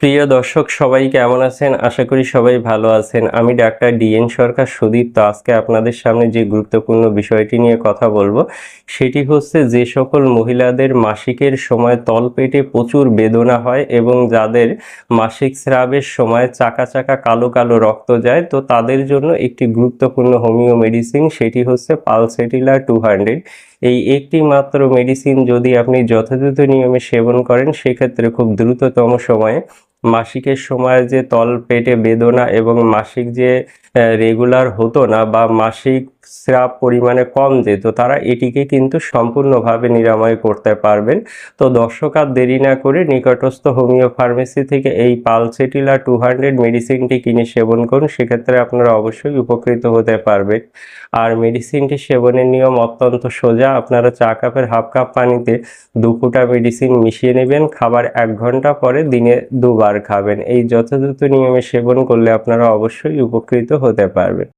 প্রিয় দর্শক, সবাই কেমন আছেন? আশা করি সবাই ভালো আছেন। আমি ডাক্তার ডিএন সরকার সুদীপ। তো আজকে আপনাদের সামনে যে গুরুত্বপূর্ণ বিষয়টি নিয়ে কথা বলব, সেটি হচ্ছে যে সকল মহিলাদের মাসিকের সময় তলপেটে প্রচুর বেদনা হয় এবং যাদের মাসিক স্রাবের সময় চাকা চাকা কালো কালো রক্ত যায়, তো তাদের জন্য একটি গুরুত্বপূর্ণ হোমিও মেডিসিন, সেটি হচ্ছে পালসেটিলা টু হান্ড্রেড। এই একটি মাত্র মেডিসিন যদি আপনি যথাযথ নিয়মে সেবন করেন, সেক্ষেত্রে খুব দ্রুততম সময়ে মাসিকের সময় যে তল পেটে বেদনা এবং মাসিক যে রেগুলার হতো না বা মাসিক স্রাব পরিমাণে কম যেত, তারা এটিকে কিন্তু সম্পূর্ণভাবে নিরাময় করতে পারবেন। তো দর্শক আর দেরি না করে নিকটস্থ হোমিও ফার্মেসি থেকে এই পালসেটিলা টু হান্ড্রেড মেডিসিনটি কিনে সেবন করুন, সেক্ষেত্রে আপনারা অবশ্যই উপকৃত হতে পারবেন। আর মেডিসিনটি সেবনের নিয়ম অত্যন্ত সোজা, আপনারা চা কাপের হাফ কাপ পানিতে দু ফোঁটা মেডিসিন মিশিয়ে নেবেন, খাবার এক ঘণ্টা পরে দিনে দুবার খাবেন। এই যথাযথ নিয়মে সেবন করলে আপনারা অবশ্যই উপকৃত হতে পারবেন।